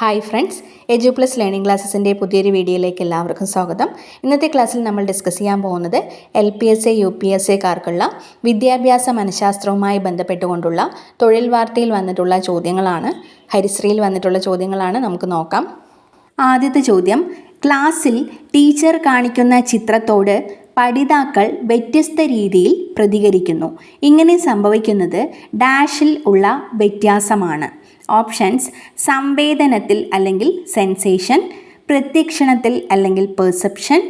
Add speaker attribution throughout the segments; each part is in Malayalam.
Speaker 1: Hi friends Edu Plus learning ക്ലാസ്സസിന്റെ പുതിയൊരു വീഡിയോയിലേക്ക് എല്ലാവർക്കും സ്വാഗതം. ഇന്നത്തെ ക്ലാസ്സിൽ നമ്മൾ ഡിസ്കസ് ചെയ്യാൻ പോകുന്നത് L P S A U P S എക്കാർക്കുള്ള വിദ്യാഭ്യാസ മനഃശാസ്ത്രവുമായി ബന്ധപ്പെട്ടുകൊണ്ടുള്ള തൊഴിൽ വാർത്തയിൽ വന്നിട്ടുള്ള ചോദ്യങ്ങളാണ് ഹരിശ്രീയിൽ വന്നിട്ടുള്ള ചോദ്യങ്ങളാണ് നമുക്ക് നോക്കാം. ആദ്യത്തെ ചോദ്യം ക്ലാസ്സിൽ ടീച്ചർ കാണിക്കുന്ന ചിത്രത്തോട് പഠിതാക്കൾ വ്യത്യസ്ത രീതിയിൽ പ്രതികരിക്കുന്നു. ഇങ്ങനെ സംഭവിക്കുന്നത് ഡാഷിൽ ഉള്ള വ്യത്യാസമാണ്. ഓപ്ഷൻസ് സംവേദനത്തിൽ അല്ലെങ്കിൽ സെൻസേഷൻ പ്രത്യക്ഷണത്തിൽ അല്ലെങ്കിൽ പെർസെപ്ഷൻ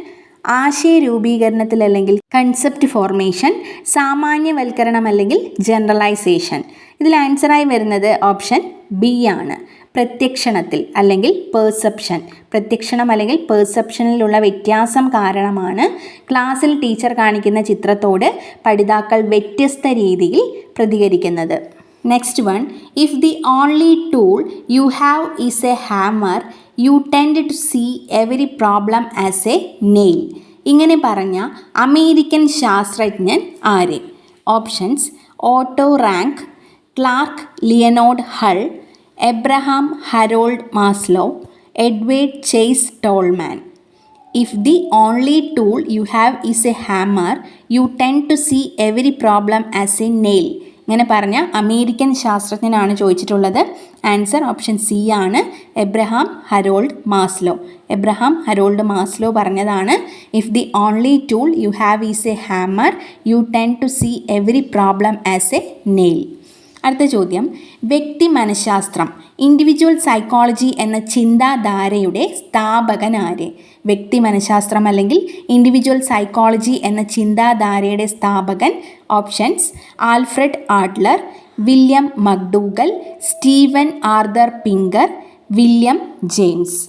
Speaker 1: ആശയ രൂപീകരണത്തിൽ അല്ലെങ്കിൽ കൺസെപ്റ്റ് ഫോർമേഷൻ സാമാന്യവൽക്കരണം അല്ലെങ്കിൽ ജനറലൈസേഷൻ. ഇതിൽ ആൻസറായി വരുന്നത് ഓപ്ഷൻ ബി ആണ്. പ്രത്യക്ഷണത്തിൽ അല്ലെങ്കിൽ പെർസെപ്ഷൻ. പ്രത്യക്ഷണം അല്ലെങ്കിൽ പെർസെപ്ഷനിലുള്ള വ്യത്യാസം കാരണമാണ് ക്ലാസ്സിൽ ടീച്ചർ കാണിക്കുന്ന ചിത്രത്തോട് പഠിതാക്കൾ വ്യത്യസ്ത രീതിയിൽ പ്രതികരിക്കുന്നത്. Next one if the only tool you have is a hammer you tend to see every problem as a nail ഇങ്ങനെ പറഞ്ഞ അമേരിക്കൻ ശാസ്ത്രജ്ഞൻ ആര്? Options Otto Rank Clark Leonard Hull Abraham Harold Maslow Edward Chase Tolman if the only tool you have is a hammer you tend to see every problem as a nail ഇങ്ങനെ പറഞ്ഞ അമേരിക്കൻ ശാസ്ത്രജ്ഞനാണ് ചോദിച്ചിട്ടുള്ളത്. ആൻസർ ഓപ്ഷൻ സി ആണ്. Abraham Harold Maslow. Abraham Harold Maslow പറഞ്ഞതാണ് if the only tool you have is a hammer you tend to see every problem as a nail അടുത്ത ചോദ്യം വ്യക്തി മനഃശാസ്ത്രം ഇൻഡിവിജ്വൽ സൈക്കോളജി എന്ന ചിന്താധാരയുടെ സ്ഥാപകൻ ആര് വ്യക്തി മനഃശാസ്ത്രം അല്ലെങ്കിൽ ഇൻഡിവിജ്വൽ സൈക്കോളജി എന്ന ചിന്താധാരയുടെ സ്ഥാപകൻ options Alfred Adler William McDougall Steven Arthur Pinker William James.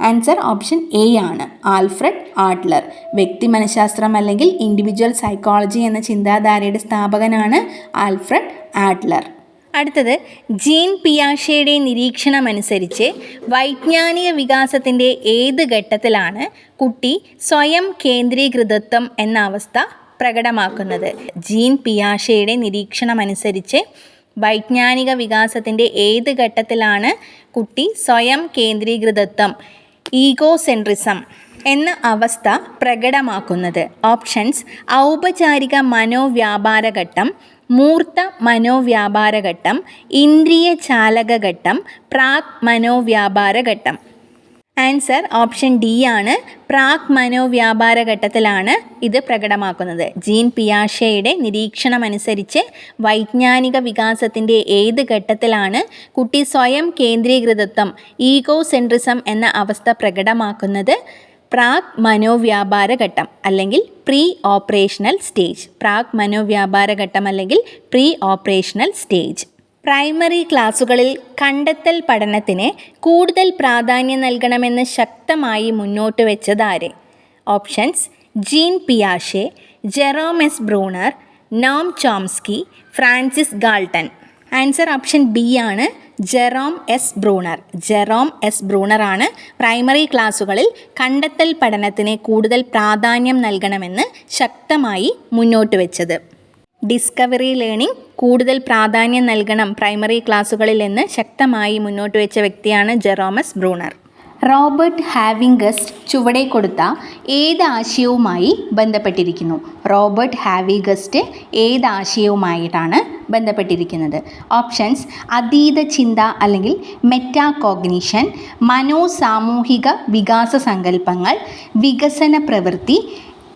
Speaker 1: Answer option A ആണ്. ആൽഫ്രഡ് ആഡ്ലർ വ്യക്തി മനഃശാസ്ത്രം അല്ലെങ്കിൽ ഇൻഡിവിജ്വൽ സൈക്കോളജി എന്ന ചിന്താധാരയുടെ സ്ഥാപകനാണ് ആൽഫ്രഡ് ആഡ്ലർ അടുത്തത് ജീൻ പിയാഷയുടെ നിരീക്ഷണമനുസരിച്ച് വൈജ്ഞാനിക വികാസത്തിന്റെ ഏത് ഘട്ടത്തിലാണ് കുട്ടി സ്വയം കേന്ദ്രീകൃതത്വം എന്ന അവസ്ഥ പ്രകടമാക്കുന്നത്? ജീൻ പിയാഷയുടെ നിരീക്ഷണമനുസരിച്ച് വൈജ്ഞാനിക വികാസത്തിന്റെ ഏത് ഘട്ടത്തിലാണ് കുട്ടി സ്വയം കേന്ദ്രീകൃതത്വം ഈഗോ സെൻട്രിസം എന്ന അവസ്ഥ പ്രകടമാക്കുന്നത്? ഓപ്ഷൻസ് ഔപചാരിക മനോവ്യാപാരഘട്ടം മൂർത്ത മനോവ്യാപാരഘട്ടം ഇന്ദ്രിയ ചാലകഘട്ടം പ്രാക് മനോവ്യാപാരഘട്ടം ആൻസർ ഓപ്ഷൻ ഡി ആണ്. പ്രാക് മനോവ്യാപാര ഘട്ടത്തിലാണ് ഇത് പ്രകടമാക്കുന്നത്. ജീൻ പിയാഷയുടെ നിരീക്ഷണമനുസരിച്ച് വൈജ്ഞാനിക വികാസത്തിന്റെ ഏത് ഘട്ടത്തിലാണ് കുട്ടി സ്വയം കേന്ദ്രീകൃതത്വം ഈഗോ സെൻട്രിസം എന്ന അവസ്ഥ പ്രകടമാക്കുന്നത്? പ്രാക് മനോവ്യാപാര ഘട്ടം അല്ലെങ്കിൽ പ്രീ ഓപ്പറേഷണൽ സ്റ്റേജ്. പ്രാഗ് മനോവ്യാപാര ഘട്ടം അല്ലെങ്കിൽ പ്രീ ഓപ്പറേഷണൽ സ്റ്റേജ്. പ്രൈമറി ക്ലാസുകളിൽ കണ്ടെത്തൽ പഠനത്തിന് കൂടുതൽ പ്രാധാന്യം നൽകണമെന്ന് ശക്തമായി മുന്നോട്ട് വെച്ചതാര് options Jean പിയാഷെ Jeromes Bruner Noam Chomsky Francis Galton. Answer option B ആണ് Jerome S Bruner. Jerome S ബ്രൂണറാണ് primary ക്ലാസ്സുകളിൽ കണ്ടെത്തൽ പഠനത്തിന് കൂടുതൽ പ്രാധാന്യം നൽകണമെന്ന് ശക്തമായി മുന്നോട്ട് വെച്ചത്. ഡിസ്കവറി ലേണിംഗ് കൂടുതൽ പ്രാധാന്യം നൽകണം പ്രൈമറി ക്ലാസ്സുകളിൽ എന്ന് ശക്തമായി മുന്നോട്ട് വെച്ച വ്യക്തിയാണ് ജെറോമസ് ബ്രൂണർ. റോബർട്ട് ഹാവിംഗസ്റ്റ് ചുവടെ കൊടുത്ത ഏത് ആശയവുമായി ബന്ധപ്പെട്ടിരിക്കുന്നു? റോബർട്ട് ഹാവിഗസ്റ്റ് ഏത് ആശയവുമായിട്ടാണ് ബന്ധപ്പെട്ടിരിക്കുന്നത്. ഓപ്ഷൻസ് അതീത ചിന്ത അല്ലെങ്കിൽ മെറ്റാകോഗ്നിഷൻ മനോസാമൂഹിക വികാസ സങ്കല്പങ്ങൾ വികസന പ്രവൃത്തി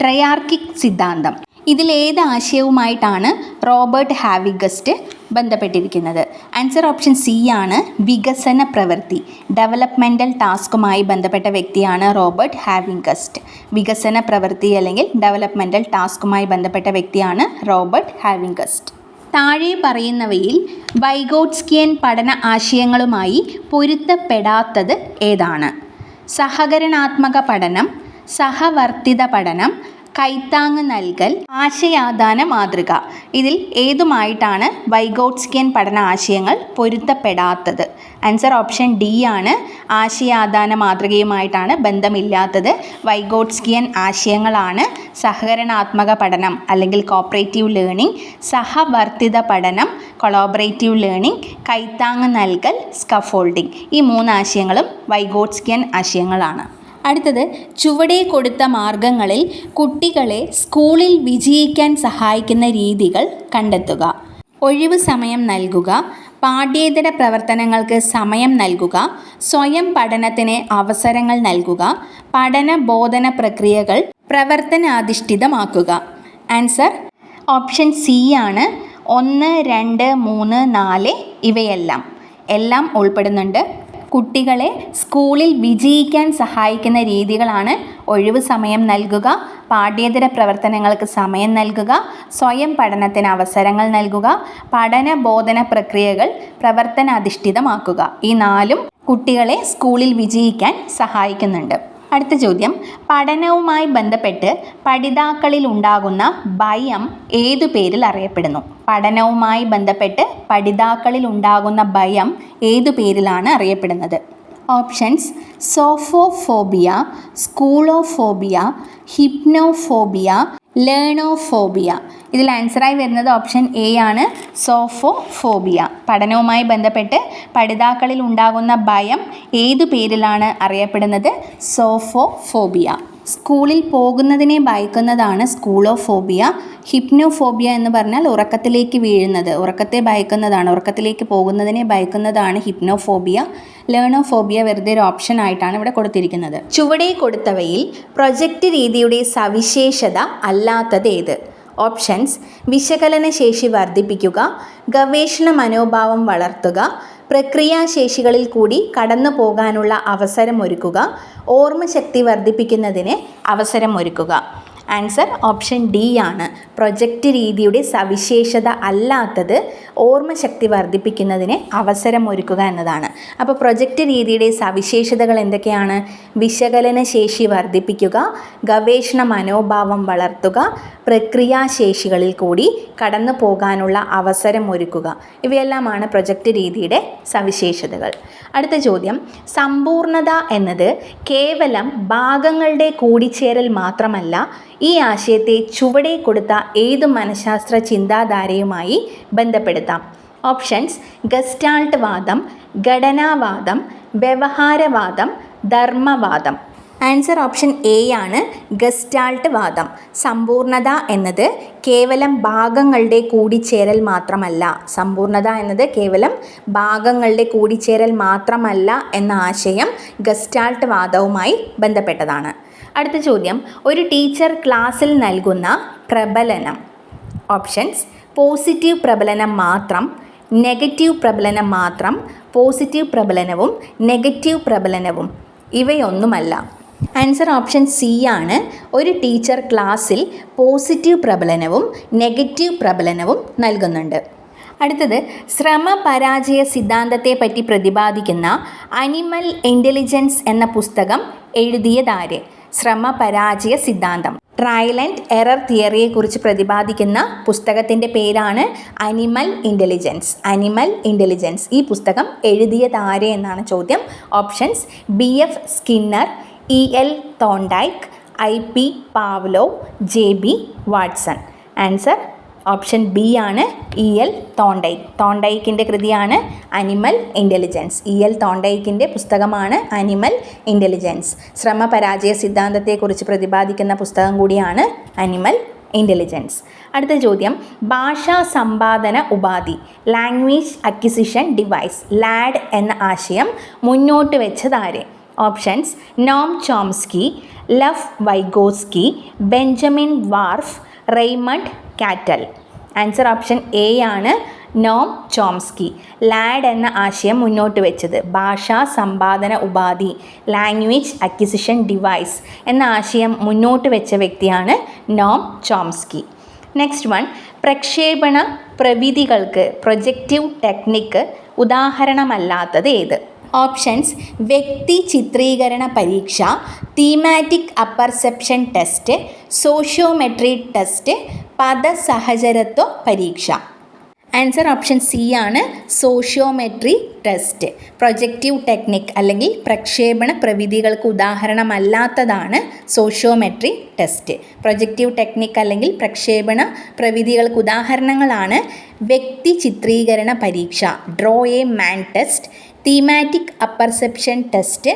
Speaker 1: ട്രയാർക്കിക് സിദ്ധാന്തം. ഇതിലേത് ആശയവുമായിട്ടാണ് റോബർട്ട് ഹാവിഗസ്റ്റ് ബന്ധപ്പെട്ടിരിക്കുന്നത്? ആൻസർ ഓപ്ഷൻ സി ആണ് വികസന പ്രവൃത്തി. ഡെവലപ്മെന്റൽ ടാസ്കുമായി ബന്ധപ്പെട്ട വ്യക്തിയാണ് റോബർട്ട് ഹാവിഗസ്റ്റ്. വികസന പ്രവൃത്തി അല്ലെങ്കിൽ ഡെവലപ്മെന്റൽ ടാസ്കുമായി ബന്ധപ്പെട്ട വ്യക്തിയാണ് റോബർട്ട് ഹാവിഗസ്റ്റ്. താഴെ പറയുന്നവയിൽ വൈഗോട്സ്കിയൻ പഠന ആശയങ്ങളുമായി പൊരുത്തപ്പെടാത്തത് ഏതാണ്? സഹകരണാത്മക പഠനം സഹവർത്തിത പഠനം കൈത്താങ് നൽകൽ ആശയാദാന മാതൃക. ഇതിൽ ഏതുമായിട്ടാണ് വൈഗോട്സ്കിയൻ പഠന ആശയങ്ങൾ പൊരുത്തപ്പെടാത്തത്? ആൻസർ ഓപ്ഷൻ ഡി ആണ്. ആശയാദാന മാതൃകയുമായിട്ടാണ് ബന്ധമില്ലാത്തത്. വൈഗോട്സ്കിയൻ ആശയങ്ങളാണ്. സഹകരണാത്മക പഠനം അല്ലെങ്കിൽ കോപ്പറേറ്റീവ് ലേണിംഗ് സഹവർത്തിത പഠനം കൊളോബറേറ്റീവ് ലേണിംഗ് കൈത്താങ് നൽകൽ സ്കഫോൾഡിംഗ് ഈ മൂന്ന് ആശയങ്ങളും വൈഗോട്സ്കിയൻ ആശയങ്ങളാണ്. അടുത്തത് ചുവടെ കൊടുത്ത മാർഗങ്ങളിൽ കുട്ടികളെ സ്കൂളിൽ വിജയിക്കാൻ സഹായിക്കുന്ന രീതികൾ കണ്ടെത്തുക. ഒഴിവ് സമയം നൽകുക പാഠ്യേതര പ്രവർത്തനങ്ങൾക്ക് സമയം നൽകുക സ്വയം പഠനത്തിന് അവസരങ്ങൾ നൽകുക പഠന ബോധന പ്രക്രിയകൾ പ്രവർത്തനാധിഷ്ഠിതമാക്കുക. ആൻസർ ഓപ്ഷൻ സി ആണ്. ഒന്ന് രണ്ട് മൂന്ന് നാല് ഇവയെല്ലാം. എല്ലാം ഉൾപ്പെടുന്നുണ്ട്. കുട്ടികളെ സ്കൂളിൽ വിജയിക്കാൻ സഹായിക്കുന്ന രീതികളാണ് ഒഴിവ് സമയം നൽകുക പാഠ്യേതര പ്രവർത്തനങ്ങൾക്ക് സമയം നൽകുക സ്വയം പഠനത്തിന് അവസരങ്ങൾ നൽകുക പഠന ബോധന പ്രക്രിയകൾ പ്രവർത്തനാധിഷ്ഠിതമാക്കുക. ഈ നാലും കുട്ടികളെ സ്കൂളിൽ വിജയിക്കാൻ സഹായിക്കുന്നുണ്ട്. അടുത്ത ചോദ്യം. പഠനവുമായി ബന്ധപ്പെട്ട് പഠിതാക്കളിൽ ഉണ്ടാകുന്ന ഭയം ഏതു പേരിൽ അറിയപ്പെടുന്നു? പഠനവുമായി ബന്ധപ്പെട്ട് പഠിതാക്കളിൽ ഉണ്ടാകുന്ന ഭയം ഏതു പേരിലാണ് അറിയപ്പെടുന്നത്? Options. Sophophobia scholophobia hypnophobia learnophobia. ഇതിൽ ആൻസറായി വരുന്നത് ഓപ്ഷൻ എ ആണ്. സോഫോഫോബിയ. പഠനവുമായി ബന്ധപ്പെട്ട് പഠിതാക്കളിൽ ഉണ്ടാകുന്ന ഭയം ഏതു പേരിലാണ് അറിയപ്പെടുന്നത്? സോഫോഫോബിയ. സ്കൂളിൽ പോകുന്നതിനെ ഭയക്കുന്നതാണ് സ്കൂളോഫോബിയ. ഹിപ്നോഫോബിയ എന്ന് പറഞ്ഞാൽ ഉറക്കത്തിലേക്ക് വീഴുന്നത്. ഉറക്കത്തെ ഭയക്കുന്നതാണ്. ഉറക്കത്തിലേക്ക് പോകുന്നതിനെ ഭയക്കുന്നതാണ് ഹിപ്നോഫോബിയ. ലേണോഫോബിയ വെറുതെ ഒരു ഓപ്ഷൻ ആയിട്ടാണ് ഇവിടെ കൊടുത്തിരിക്കുന്നത്. ചുവടെ കൊടുത്തവയിൽ പ്രൊജക്റ്റ് രീതിയുടെ സവിശേഷത അല്ലാത്തത് ഏത്? ഓപ്ഷൻസ് വിശകലന ശേഷി വർദ്ധിപ്പിക്കുക ഗവേഷണ മനോഭാവം വളർത്തുക പ്രക്രിയാശേഷികളിൽ കൂടി കടന്നു പോകാനുള്ള അവസരമൊരുക്കുക ഓർമ്മശക്തി വർദ്ധിപ്പിക്കുന്നതിന് അവസരമൊരുക്കുക. ആൻസർ ഓപ്ഷൻ ഡി ആണ്. പ്രൊജക്റ്റ് രീതിയുടെ സവിശേഷത അല്ലാത്തത് ഓർമ്മശക്തി വർദ്ധിപ്പിക്കുന്നതിന് അവസരമൊരുക്കുക എന്നതാണ്. അപ്പോൾ പ്രൊജക്റ്റ് രീതിയുടെ സവിശേഷതകൾ എന്തൊക്കെയാണ്? വിശകലന ശേഷി വർദ്ധിപ്പിക്കുക ഗവേഷണ മനോഭാവം വളർത്തുക പ്രക്രിയാശേഷികളിൽ കൂടി കടന്നു പോകാനുള്ള അവസരം ഒരുക്കുക ഇവയെല്ലാമാണ് പ്രൊജക്റ്റ് രീതിയുടെ സവിശേഷതകൾ. അടുത്ത ചോദ്യം. സമ്പൂർണത എന്നത് കേവലം ഭാഗങ്ങളുടെ കൂടിച്ചേരൽ മാത്രമല്ല ഈ ആശയത്തെ ചുവടെ കൊടുത്ത ഏത് മനഃശാസ്ത്ര ചിന്താധാരയുമായി ബന്ധപ്പെടുത്താം. ഓപ്ഷൻസ് ഗസ്റ്റാൾട്ട് വാദം ഘടനാവാദം വ്യവഹാരവാദം ധർമ്മവാദം. ആൻസർ ഓപ്ഷൻ എ ആണ് ഗസ്റ്റാൾട്ട് വാദം സമ്പൂർണത എന്നത് കേവലം ഭാഗങ്ങളുടെ കൂടിച്ചേരൽ മാത്രമല്ല. സമ്പൂർണത എന്നത് കേവലം ഭാഗങ്ങളുടെ കൂടിച്ചേരൽ മാത്രമല്ല എന്ന ആശയം ഗസ്റ്റാൾട്ട് വാദവുമായി ബന്ധപ്പെട്ടതാണ്. അടുത്ത ചോദ്യം. ഒരു ടീച്ചർ ക്ലാസ്സിൽ നൽകുന്ന പ്രബലനം. ഓപ്ഷൻസ്. പോസിറ്റീവ് പ്രബലനം മാത്രം നെഗറ്റീവ് പ്രബലനം മാത്രം പോസിറ്റീവ് പ്രബലനവും നെഗറ്റീവ് പ്രബലനവും. ഇവയൊന്നുമല്ല. ആൻസർ ഓപ്ഷൻ സി ആണ്. ഒരു ടീച്ചർ ക്ലാസ്സിൽ പോസിറ്റീവ് പ്രബലനവും നെഗറ്റീവ് പ്രബലനവും നൽകുന്നുണ്ട്. അടുത്തത്. ശ്രമ പരാജയ സിദ്ധാന്തത്തെ പറ്റി പ്രതിപാദിക്കുന്ന അനിമൽ ഇന്റലിജൻസ് എന്ന പുസ്തകം എഴുതിയതാര്? ശ്രമ പരാജയ സിദ്ധാന്തം. ട്രയൽ ആൻഡ് എറർ തിയറിയെക്കുറിച്ച് പ്രതിപാദിക്കുന്ന പുസ്തകത്തിന്റെ പേരാണ് അനിമൽ ഇന്റലിജൻസ് അനിമൽ ഇന്റലിജൻസ് ഈ പുസ്തകം എഴുതിയത് ആരെ എന്നാണ് ചോദ്യം. Options B F Skinner E L Thorndike I P Pavlov J B Watson answer option B ആണ് ഇ എൽ തോണ്ടൈക്ക് തോണ്ടൈക്കിന്റെ കൃതിയാണ് അനിമൽ ഇന്റലിജൻസ് ഇ എൽ തോണ്ടൈക്കിന്റെ പുസ്തകമാണ് അനിമൽ ഇന്റലിജൻസ് ശ്രമപരാജയ സിദ്ധാന്തത്തെക്കുറിച്ച് പ്രതിപാദിക്കുന്ന പുസ്തകം കൂടിയാണ് അനിമൽ ഇന്റലിജൻസ് അടുത്ത ചോദ്യം. ഭാഷാ സമ്പാദന ഉപാധി ലാംഗ്വേജ് അക്വിസിഷൻ ഡിവൈസ് ലാഡ് എന്ന ആശയം മുന്നോട്ട് വെച്ചതാരെ options Noam Chomsky Lev Vygotsky Benjamin Whorf Raymond Cattell answer option A ആണ് നോം ചോംസ്കി ലാഡ് എന്ന ആശയം മുന്നോട്ട് വെച്ചത്. ഭാഷാ സമ്പാദന ഉപാധി ലാംഗ്വേജ് അക്വിസിഷൻ ഡിവൈസ് എന്ന ആശയം മുന്നോട്ട് വെച്ച വ്യക്തിയാണ് നോം ചോംസ്കി നെക്സ്റ്റ് വൺ പ്രക്ഷേപണ പ്രവിധികൾക്ക് പ്രൊജക്റ്റീവ് ടെക്നിക്ക് ഉദാഹരണമല്ലാത്തത് ഏത്? ഓപ്ഷൻസ് വ്യക്തി ചിത്രീകരണ പരീക്ഷ thematic apperception test sociometry test പദസഹചരത്വ പരീക്ഷ. ആൻസർ ഓപ്ഷൻ സി ആണ് സോഷ്യോമെട്രി ടെസ്റ്റ് പ്രൊജക്റ്റീവ് ടെക്നിക് അല്ലെങ്കിൽ പ്രക്ഷേപണ പ്രവിധികൾക്ക് ഉദാഹരണമല്ലാത്തതാണ് സോഷ്യോമെട്രി ടെസ്റ്റ് പ്രൊജക്റ്റീവ് ടെക്നിക് അല്ലെങ്കിൽ പ്രക്ഷേപണ പ്രവിധികൾക്ക് ഉദാഹരണങ്ങളാണ് വ്യക്തി ചിത്രീകരണ പരീക്ഷ. Draw a man test thematic apperception test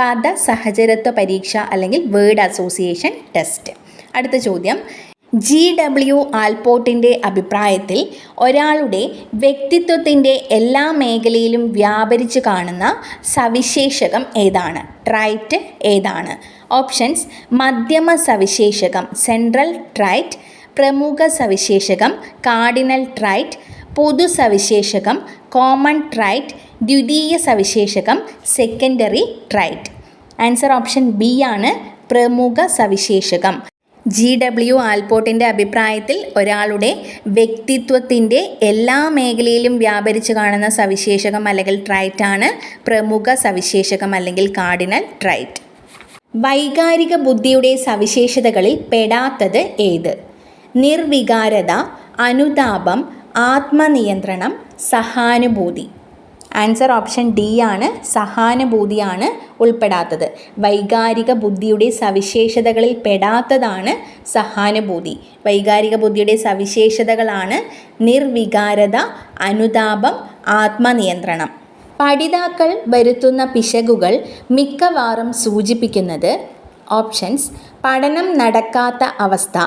Speaker 1: പദ സഹചരത്വ പരീക്ഷ അല്ലെങ്കിൽ വേർഡ് അസോസിയേഷൻ ടെസ്റ്റ് അടുത്ത ചോദ്യം. ജി ഡബ്ല്യു ആൽപോർട്ടിന്റെ അഭിപ്രായത്തിൽ ഒരാളുടെ വ്യക്തിത്വത്തിന്റെ എല്ലാ മേഖലയിലും വ്യാപരിച്ചു കാണുന്ന സവിശേഷകം ഏതാണ്? ട്രൈറ്റ് ഏതാണ്? ഓപ്ഷൻസ് മധ്യമ സവിശേഷകം സെൻട്രൽ ട്രൈറ്റ് പ്രമുഖ സവിശേഷകം കാർഡിനൽ ട്രൈറ്റ് പൊതു സവിശേഷകം കോമൺ ട്രൈറ്റ് ദ്വിതീയ സവിശേഷകം secondary trait. Answer option B ആണ് പ്രമുഖ സവിശേഷകം. ജി ഡബ്ല്യു ആൽപോർട്ടിന്റെ അഭിപ്രായത്തിൽ ഒരാളുടെ വ്യക്തിത്വത്തിന്റെ എല്ലാ മേഖലയിലും വ്യാപരിച്ചു കാണുന്ന സവിശേഷകം അല്ലെങ്കിൽ ട്രൈറ്റാണ് പ്രമുഖ സവിശേഷകം അല്ലെങ്കിൽ കാർഡിനൽ ട്രൈറ്റ്. വൈകാരിക ബുദ്ധിയുടെ സവിശേഷതകളിൽ പെടാത്തത് ഏത്? നിർവികാരത അനുതാപം ആത്മനിയന്ത്രണം സഹാനുഭൂതി. ആൻസർ ഓപ്ഷൻ ഡി ആണ്. സഹാനുഭൂതിയാണ് ഉൾപ്പെടാത്തത്. വൈകാരിക ബുദ്ധിയുടെ സവിശേഷതകളിൽ പെടാത്തതാണ് സഹാനുഭൂതി. വൈകാരിക ബുദ്ധിയുടെ സവിശേഷതകളാണ് നിർവികാരത അനുതാപം ആത്മനിയന്ത്രണം. പഠിതാക്കൾ വരുത്തുന്ന പിശകുകൾ മിക്കവാറും സൂചിപ്പിക്കുന്നത് ഓപ്ഷൻസ് പഠനം നടക്കാത്ത അവസ്ഥ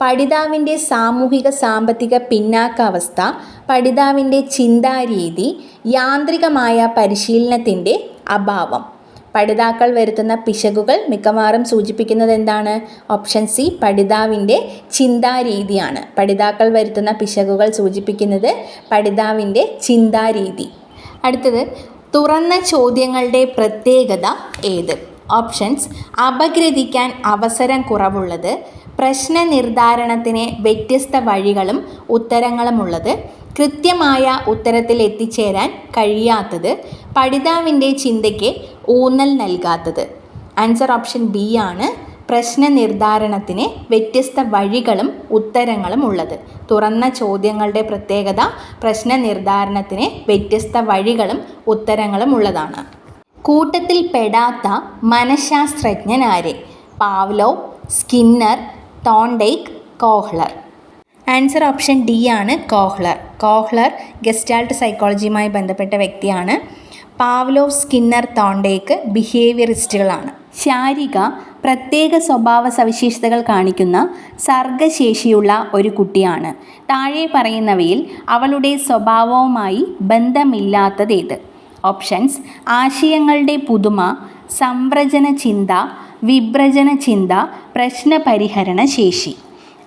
Speaker 1: പഠിതാവിന്റെ സാമൂഹിക സാമ്പത്തിക പിന്നാക്കാവസ്ഥ പഠിതാവിന്റെ ചിന്താരീതി യാന്ത്രികമായ പരിശീലനത്തിന്റെ അഭാവം. പഠിതാക്കൾ വരുത്തുന്ന പിശകുകൾ മിക്കവാറും സൂചിപ്പിക്കുന്നത് എന്താണ്? ഓപ്ഷൻ സി പഠിതാവിന്റെ ചിന്താരീതിയാണ്. പഠിതാക്കൾ വരുത്തുന്ന പിശകുകൾ സൂചിപ്പിക്കുന്നത് പഠിതാവിന്റെ ചിന്താരീതി. അടുത്തത് തുറന്ന ചോദ്യങ്ങളുടെ പ്രത്യേകത ഏത്? ഓപ്ഷൻസ് അപഗ്രഥിക്കാൻ അവസരം കുറവുള്ളത് പ്രശ്ന നിർദ്ധാരണത്തിന് വ്യത്യസ്ത വഴികളും ഉത്തരങ്ങളുമുള്ളത്. കൃത്യമായ ഉത്തരത്തിൽ എത്തിച്ചേരാൻ കഴിയാത്തത് പഠിതാവിന്റെ ചിന്തയ്ക്ക് ഊന്നൽ നൽകാത്തത്. ആൻസർ ഓപ്ഷൻ ബി ആണ് പ്രശ്ന നിർദ്ധാരണത്തിന് വ്യത്യസ്ത വഴികളും ഉത്തരങ്ങളും ഉള്ളത് തുറന്ന ചോദ്യങ്ങളുടെ പ്രത്യേകത പ്രശ്ന നിർദ്ധാരണത്തിന് വ്യത്യസ്ത വഴികളും ഉത്തരങ്ങളും ഉള്ളതാണ് കൂട്ടത്തിൽ പെടാത്ത മനഃശാസ്ത്രജ്ഞനാരെ? Pavlov Skinner Thorndike Kohler. Answer option D ആണ് കോഹ്ലർ. കോഹ്ലർ ഗസ്റ്റാൾട്ട് സൈക്കോളജിയുമായി ബന്ധപ്പെട്ട വ്യക്തിയാണ്. പാവ്ലോ സ്കിന്നർ തോണ്ടേക്ക് ബിഹേവിയറിസ്റ്റുകളാണ്. ശാരിക പ്രത്യേക സ്വഭാവ സവിശേഷതകൾ കാണിക്കുന്ന സർഗശേഷിയുള്ള ഒരു കുട്ടിയാണ്. താഴെ പറയുന്നവയിൽ അവളുടെ സ്വഭാവവുമായി ബന്ധമില്ലാത്തതേത്. ഓപ്ഷൻസ് ആശയങ്ങളുടെ പുതുമ സംവ്രജന ചിന്ത വിഭ്രജന ചിന്ത പ്രശ്നപരിഹരണ ശേഷി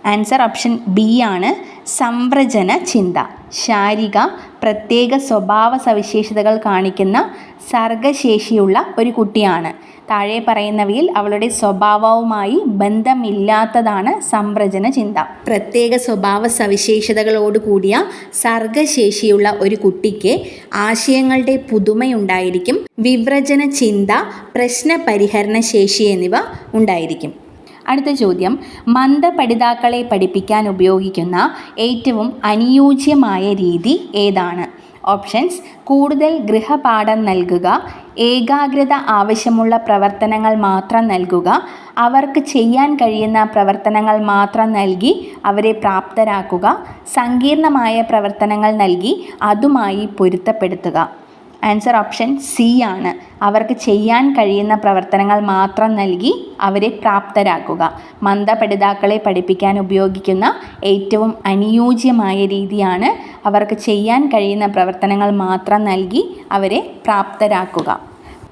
Speaker 1: ആൻസർ ഓപ്ഷൻ ബി ആണ് സംവ്രജന ചിന്ത ശാരിക പ്രത്യേക സ്വഭാവ സവിശേഷതകൾ കാണിക്കുന്ന സർഗശേഷിയുള്ള ഒരു കുട്ടിയാണ്. താഴെ പറയുന്നവയിൽ അവളുടെ സ്വഭാവവുമായി ബന്ധമില്ലാത്തതാണ് സംരചന ചിന്ത. പ്രത്യേക സ്വഭാവ സവിശേഷതകളോട് കൂടിയ സർഗശേഷിയുള്ള ഒരു കുട്ടിക്ക് ആശയങ്ങളുടെ പുതുമയുണ്ടായിരിക്കും. വിവ്രജന ചിന്ത പ്രശ്ന പരിഹരണ ശേഷി എന്നിവ ഉണ്ടായിരിക്കും. അടുത്ത ചോദ്യം. മന്ദ മന്ദപഠിതാക്കളെ പഠിപ്പിക്കാൻ ഉപയോഗിക്കുന്ന ഏറ്റവും അനുയോജ്യമായ രീതി ഏതാണ്? ഓപ്ഷൻസ് കൂടുതൽ ഗൃഹപാഠം നൽകുക ഏകാഗ്രത ആവശ്യമുള്ള പ്രവർത്തനങ്ങൾ മാത്രം നൽകുക അവർക്ക് ചെയ്യാൻ കഴിയുന്ന പ്രവർത്തനങ്ങൾ മാത്രം നൽകി അവരെ പ്രാപ്തരാക്കുക സങ്കീർണമായ പ്രവർത്തനങ്ങൾ നൽകി അതുമായി പൊരുത്തപ്പെടുത്തുക. ആൻസർ ഓപ്ഷൻ സി ആണ്. അവർക്ക് ചെയ്യാൻ കഴിയുന്ന പ്രവർത്തനങ്ങൾ മാത്രം നൽകി അവരെ പ്രാപ്തരാക്കുക. മന്ദപഠിതാക്കളെ പഠിപ്പിക്കാൻ ഉപയോഗിക്കുന്ന ഏറ്റവും അനുയോജ്യമായ രീതിയാണ് അവർക്ക് ചെയ്യാൻ കഴിയുന്ന പ്രവർത്തനങ്ങൾ മാത്രം നൽകി അവരെ പ്രാപ്തരാക്കുക.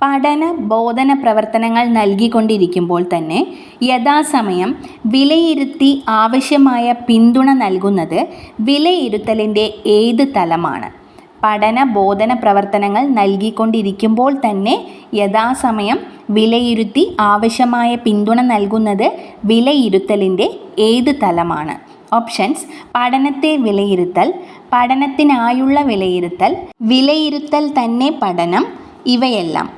Speaker 1: പഠന ബോധന പ്രവർത്തനങ്ങൾ നൽകിക്കൊണ്ടിരിക്കുമ്പോൾ തന്നെ യഥാസമയം വിലയിരുത്തി ആവശ്യമായ പിന്തുണ നൽകുന്നത് വിലയിരുത്തലിന്റെ ഏത് തലമാണ്. പഠന ബോധന പ്രവർത്തനങ്ങൾ നൽകിക്കൊണ്ടിരിക്കുമ്പോൾ തന്നെ യഥാസമയം വിലയിരുത്തി ആവശ്യമായ പിന്തുണ നൽകുന്നത് വിലയിരുത്തലിന്റെ ഏത് തലമാണ്. ഓപ്ഷൻസ് പഠനത്തെ വിലയിരുത്തൽ പഠനത്തിനായുള്ള വിലയിരുത്തൽ വിലയിരുത്തൽ തന്നെ പഠനം ഇവയെല്ലാം.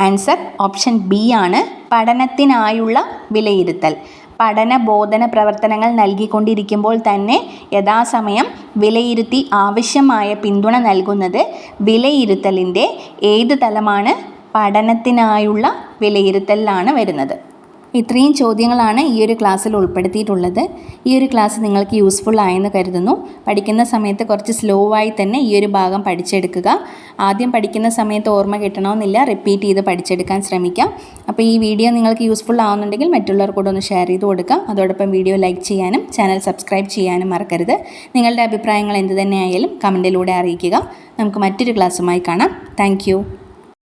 Speaker 1: ആൻസർ ഓപ്ഷൻ ബി ആണ് പഠനത്തിനായുള്ള വിലയിരുത്തൽ. പഠന ബോധന പ്രവർത്തനങ്ങൾ നൽകിക്കൊണ്ടിരിക്കുമ്പോൾ തന്നെ യഥാസമയം വിലയിരുത്തി ആവശ്യമായ പിന്തുണ നൽകുന്നത് വിലയിരുത്തലിന്റെ ഏത് തലമാണ് പഠനത്തിനായുള്ള വിലയിരുത്തലിലാണ് വരുന്നത്. ഇത്രയും ചോദ്യങ്ങളാണ് ഈ ഒരു ക്ലാസ്സിൽ ഉൾപ്പെടുത്തിയിട്ടുള്ളത്. ഈ ഒരു ക്ലാസ് നിങ്ങൾക്ക് യൂസ്ഫുൾ ആയെന്ന് കരുതുന്നു. പഠിക്കുന്ന സമയത്ത് കുറച്ച് സ്ലോ ആയി തന്നെ ഈ ഒരു ഭാഗം പഠിച്ചെടുക്കുക. ആദ്യം പഠിക്കുന്ന സമയത്ത് ഓർമ്മ കിട്ടണമെന്നില്ല. റിപ്പീറ്റ് ചെയ്ത് പഠിച്ചെടുക്കാൻ ശ്രമിക്കാം. അപ്പോൾ ഈ വീഡിയോ നിങ്ങൾക്ക് യൂസ്ഫുൾ ആവുന്നുണ്ടെങ്കിൽ മറ്റുള്ളവർ കൂടെ ഒന്ന് ഷെയർ ചെയ്ത് കൊടുക്കാം. അതോടൊപ്പം വീഡിയോ ലൈക്ക് ചെയ്യാനും ചാനൽ സബ്സ്ക്രൈബ് ചെയ്യാനും മറക്കരുത്. നിങ്ങളുടെ അഭിപ്രായങ്ങൾ എന്ത് തന്നെയായാലും കമന്റിലൂടെ അറിയിക്കുക. നമുക്ക് മറ്റൊരു ക്ലാസ്സുമായി കാണാം. താങ്ക്